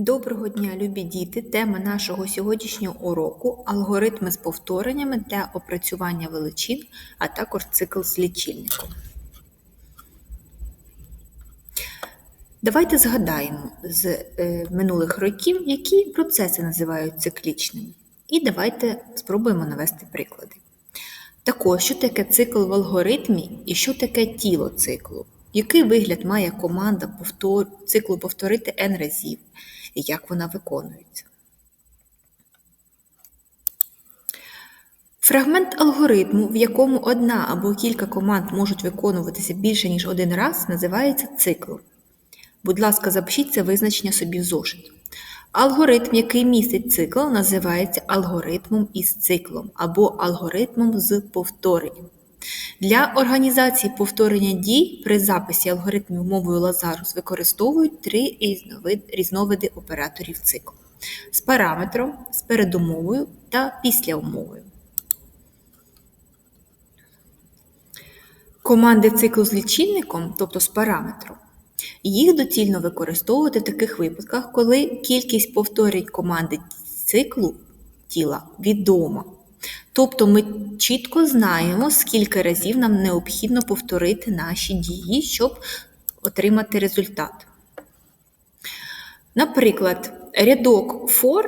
Доброго дня, любі діти! Тема нашого сьогоднішнього уроку алгоритми з повтореннями для опрацювання величин, а також цикл з лічильником. Давайте згадаємо з е, минулих років, які процеси називають циклічними. І давайте спробуємо навести приклади. Також, що таке цикл в алгоритмі і що таке тіло циклу? Який вигляд має команда повтор... циклу повторити n разів? і як вона виконується. Фрагмент алгоритму, в якому одна або кілька команд можуть виконуватися більше, ніж один раз, називається циклом. Будь ласка, запишіть це визначення собі в зошит. Алгоритм, який містить цикл, називається алгоритмом із циклом або алгоритмом з повторенням. Для організації повторення дій при записі алгоритмів мовою Лазарус використовують три різновиди операторів циклу з параметром, з передумовою та післяумовою. Команди циклу з лічильником, тобто з параметром, їх доцільно використовувати в таких випадках, коли кількість повторень команди циклу тіла відома. Тобто ми чітко знаємо, скільки разів нам необхідно повторити наші дії, щоб отримати результат. Наприклад, рядок for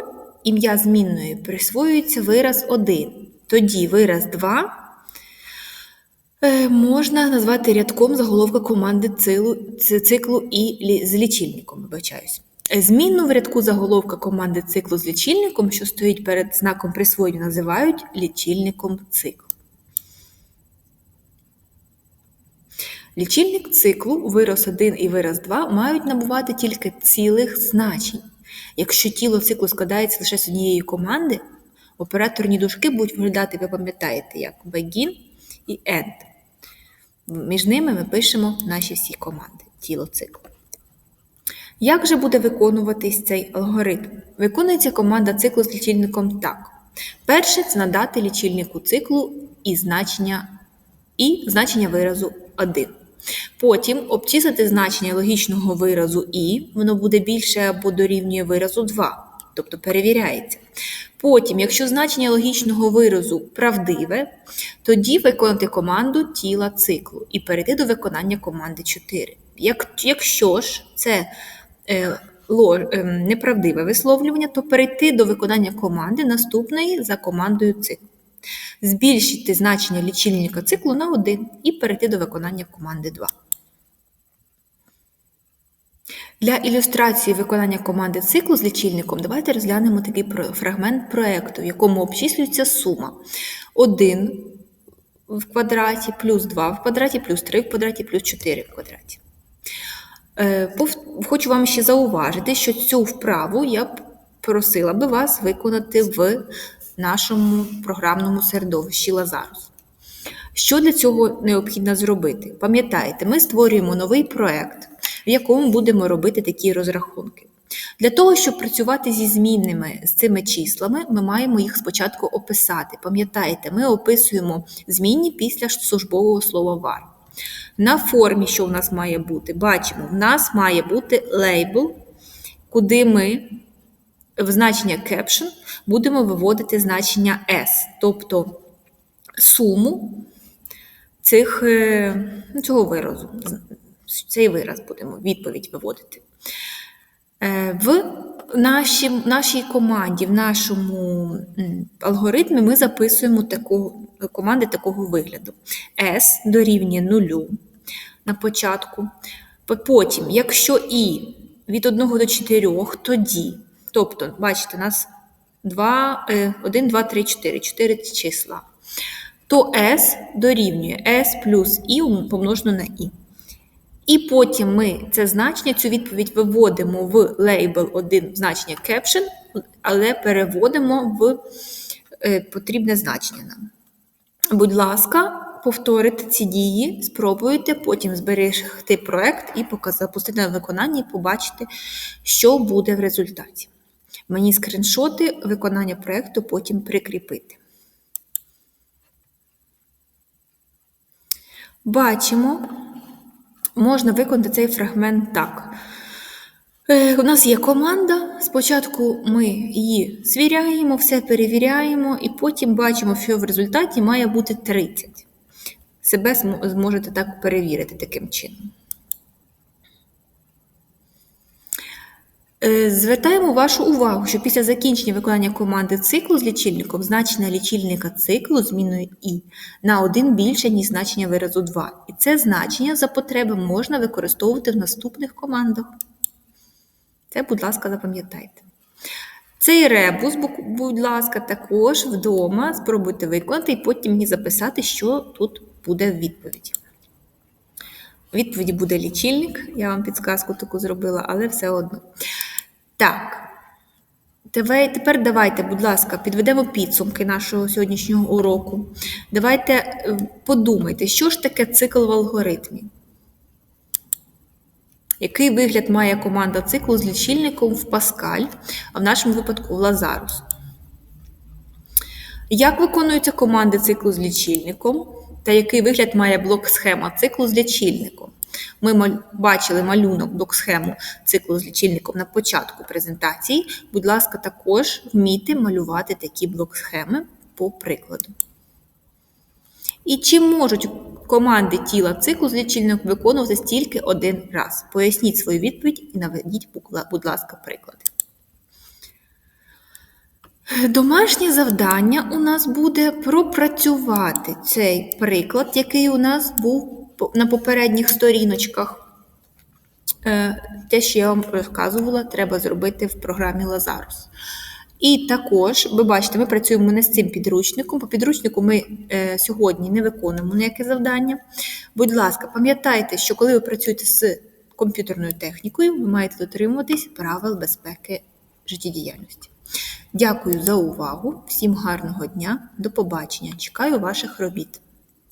ім'я змінної присвоюється вираз 1. Тоді вираз 2 е, можна назвати рядком заголовка команди циклу і з лічильником, вибачаюсь. Змінну в рядку заголовка команди циклу з лічильником, що стоїть перед знаком присвоєння, називають лічильником циклу. Лічильник циклу, вираз 1 і вираз 2 мають набувати тільки цілих значень. Якщо тіло циклу складається лише з однієї команди, операторні дужки будуть виглядати, ви пам'ятаєте, як begin і end. Між ними ми пишемо наші всі команди тіло циклу. Як же буде виконуватись цей алгоритм? Виконується команда циклу з лічильником так. Перше це надати лічильнику циклу і значення і значення виразу 1. Потім обчислити значення логічного виразу і, воно буде більше або дорівнює виразу 2, тобто перевіряється. Потім, якщо значення логічного виразу правдиве, тоді виконати команду тіла циклу і перейти до виконання команди 4. Якщо ж це неправдиве висловлювання, то перейти до виконання команди наступної за командою циклу. Збільшити значення лічильника циклу на 1 і перейти до виконання команди 2. Для ілюстрації виконання команди циклу з лічильником давайте розглянемо такий фрагмент проєкту, в якому обчислюється сума 1 в квадраті плюс 2 в квадраті плюс 3 в квадраті плюс 4 в квадраті. Е, хочу вам ще зауважити, що цю вправу я просила би вас виконати в нашому програмному середовищі Лазарус. Що для цього необхідно зробити? Пам'ятаєте, ми створюємо новий проєкт, в якому будемо робити такі розрахунки. Для того, щоб працювати зі змінними з цими числами, ми маємо їх спочатку описати. Пам'ятаєте, ми описуємо змінні після службового слова var. На формі, що в нас має бути? Бачимо, в нас має бути лейбл, куди ми в значення caption будемо виводити значення S, тобто суму цих, е, цього виразу. Цей вираз будемо відповідь виводити. Е, в нашій, нашій команді, в нашому алгоритмі ми записуємо таку, команди такого вигляду. S дорівнює нулю на початку. Потім, якщо І від 1 до 4, тоді, тобто, бачите, у нас 2, 1, 2, 3, 4, 4 числа, то S дорівнює S плюс І помножено на І. І потім ми це значення, цю відповідь виводимо в лейбл 1 значення caption, але переводимо в е, потрібне значення нам. Будь ласка, повторите ці дії, спробуйте, потім зберегти проект і запустити на виконання, і побачити, що буде в результаті. Мені скріншоти виконання проєкту потім прикріпити. Бачимо можна виконати цей фрагмент так. Е, У нас є команда. Спочатку ми її звіряємо, все перевіряємо, і потім бачимо, що в результаті має бути 30. Себе зможете так перевірити таким чином. Звертаємо вашу увагу, що після закінчення виконання команди циклу з лічильником значення лічильника циклу зміною і на один більше, ніж значення виразу 2. І це значення за потреби можна використовувати в наступних командах. Це, будь ласка, запам'ятайте. Цей ребус, будь ласка, також вдома спробуйте виконати і потім мені записати, що тут буде в відповіді. У відповіді буде лічильник, я вам підсказку таку зробила, але все одно. Так. Тепер давайте, будь ласка, підведемо підсумки нашого сьогоднішнього уроку. Давайте е, подумайте, що ж таке цикл в алгоритмі? Який вигляд має команда циклу з лічильником в Паскаль, а в нашому випадку в Лазарус? Як виконуються команди циклу з лічильником? Та який вигляд має блок-схема циклу з лічильником? Ми бачили малюнок блок-схему циклу з лічильником на початку презентації. Будь ласка, також вмійте малювати такі блок-схеми по прикладу. І чи можуть команди тіла циклу з лічильником виконуватися тільки один раз? Поясніть свою відповідь і наведіть, будь ласка, приклади. Домашнє завдання у нас буде пропрацювати цей приклад, який у нас був на попередніх сторіночках. Е, Те, що я вам розказувала, треба зробити в програмі Lazarus. І також, ви бачите, ми працюємо не з цим підручником. По підручнику ми е, сьогодні не виконуємо ніяке завдання. Будь ласка, пам'ятайте, що коли ви працюєте з комп'ютерною технікою, ви маєте дотримуватись правил безпеки життєдіяльності. Дякую за увагу. Всім гарного дня. До побачення. Чекаю ваших робіт.